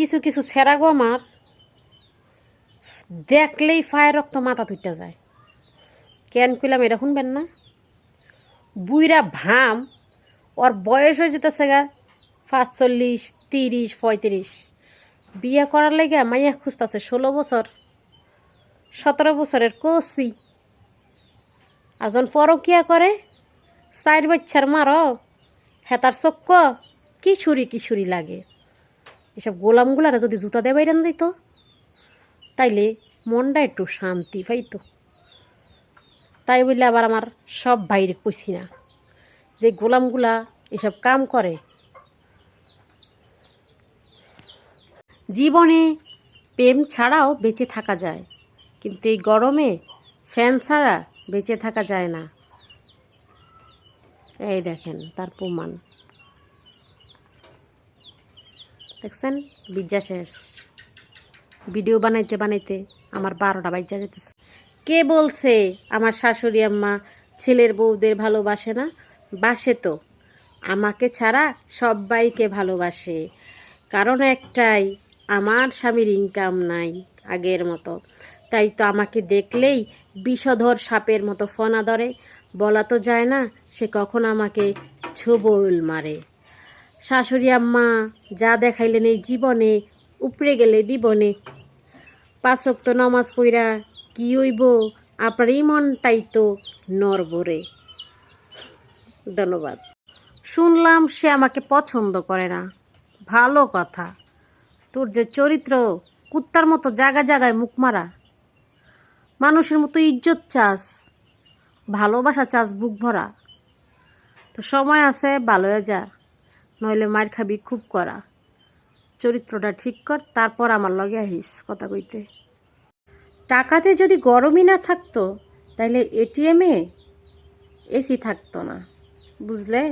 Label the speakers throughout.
Speaker 1: কিছু কিছু ছেঁড়া গো আমার। দেখলেই ফায়ের রক্ত মাথা তুইটা যায়। কেন কইলাম, এটা শুনবেন না? বুইরা ভাম, ওর বয়স হয়ে যেতেছে গা পাঁচচল্লিশ, তিরিশ, পঁয়ত্রিশ। বিয়ে করার লেগে মাইয়া খুঁজতেছে ষোলো বছর, সতেরো বছরের কষি আর যখন পরকিয়া করে, চার বাচ্চার মারো, হেতার চক্ক, কিশোরী কিশোরী লাগে। এসব গোলামগুলারা যদি জুতা দিয়ে বাইরান দিত, তাইলে মনটা একটু শান্তি পাইতো। তাই বললে আবার আমার সব বাইরে কইছি না, যে গোলামগুলা এসব কাম করে। জীবনে প্রেম ছাড়াও বেঁচে থাকা যায়, কিন্তু এই গরমে ফ্যান ছাড়া বেঁচে থাকা যায় না। এই দেখেন, তার প্রমাণ। দেখছেন? বিদ্যা শেষ। ভিডিও বানাইতে বানাইতে আমার বারোটা বাজ্যা যেতেছে কে বলছে আমার শাশুড়ি আম্মা ছেলের বউদের ভালোবাসে না? বাসে তো। আমাকে ছাড়া সবাইকে ভালোবাসে। কারণ একটাই, আমার স্বামীর ইনকাম নাই আগের মতো। তাই তো আমাকে দেখলেই বিষধর সাপের মতো ফনা ধরে। বলা তো যায় না, সে কখন আমাকে ছোবল মারে। শাশুড়ি আম্মা, যা দেখাইলেন এই জীবনে উপরে গেলে দিবনে। পাঁচক তো নমাজ পইরা কি হইব? আপনার এই মনটাই তো নরবরে। ধন্যবাদ। শুনলাম সে আমাকে পছন্দ করে না। ভালো কথা। তোর যে চরিত্র, কুত্তার মতো জায়গা জায়গায় মুখ মারা। মানুষের মতো ইজ্জত চাস, ভালোবাসা চাস বুক ভরা। তো সময় আছে, ভালো যা। নইলে মার খাবি, খুব করা চরিত্রটা ঠিক কর, তারপর আমার লগে আহিস, কথা কইতে। টাকাতে যদি গরমই না থাকতো তাহলে এটিএমে এসি থাকতো না, বুঝলে?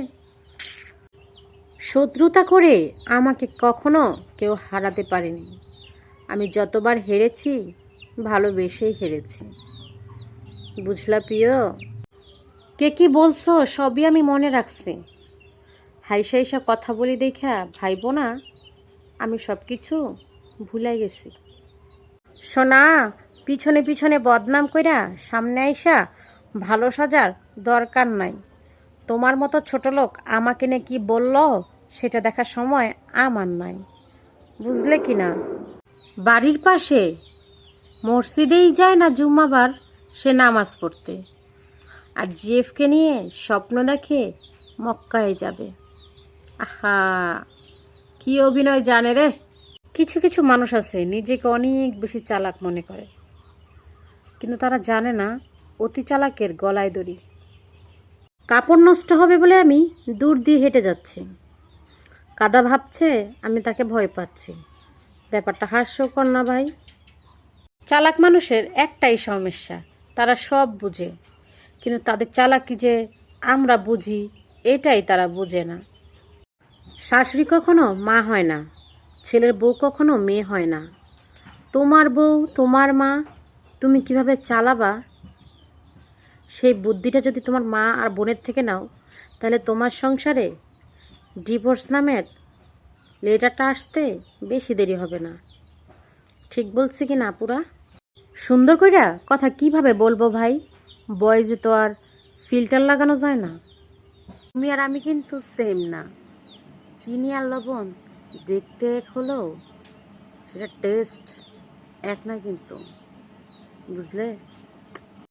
Speaker 1: শত্রুতা করে আমাকে কখনো কেউ হারাতে পারেনি। আমি যতবার হেরেছি, ভালোবেসেই হেরেছি। বুঝলা প্রিয়? কে কি বলছো, সবই আমি মনে রাখছি। হাইসা হাইসা কথা বলি দেখা ভাইব না, আমি সব কিছু ভুলাই গেছি। সোনা, পিছনে পিছনে বদনাম কইরা সামনে আইসা ভালো সাজার দরকার নাই। তোমার মতো ছোট লোক আমাকে নিয়ে কি বলল সেটা দেখার সময় আমার নাই। বুঝলে কি না? বাড়ির পাশে মসজিদেই যায় না জুম্মাবার সে নামাজ পড়তে। আর জিএফকে নিয়ে স্বপ্ন দেখে মক্কায় যাবে। আহা, কি অভিনয় জানে রে? কিছু কিছু মানুষ আছে, নিজেকে অনেক বেশি চালাক মনে করে। কিন্তু তারা জানে না, অতি চালাকের গলায় দড়ি। কাপড় নষ্ট হবে বলে আমি দূর দিয়ে হেঁটে যাচ্ছি। কাদা ভাবছে, আমি তাকে ভয় পাচ্ছি। ব্যাপারটা হাস্যকর না ভাই? চালাক মানুষের একটাই সমস্যা, তারা সব বুঝে। কিন্তু তাদের চালাকি যে আমরা বুঝি, এটাই তারা বুঝে না। শাশুড়ি কখনো মা হয় না, ছেলের বউ কখনো মেয়ে হয় না। তোমার বউ, তোমার মা, তুমি কীভাবে চালাবা? সেই বুদ্ধিটা যদি তোমার মা আর বোনের থেকে নাও, তাহলে তোমার সংসারে ডিভোর্স নামের লেটারটা আসতে বেশি দেরি হবে না। ঠিক বলছি কি না পুরা সুন্দর কইরা কথা কীভাবে বলব ভাই? বয়েজে তো আর ফিল্টার লাগানো যায় না। তুমি আর আমি কিন্তু সেম না। চিনি আর লবণ দেখতে এক হলেও সেটা টেস্ট এক না কিন্তু বুঝলে?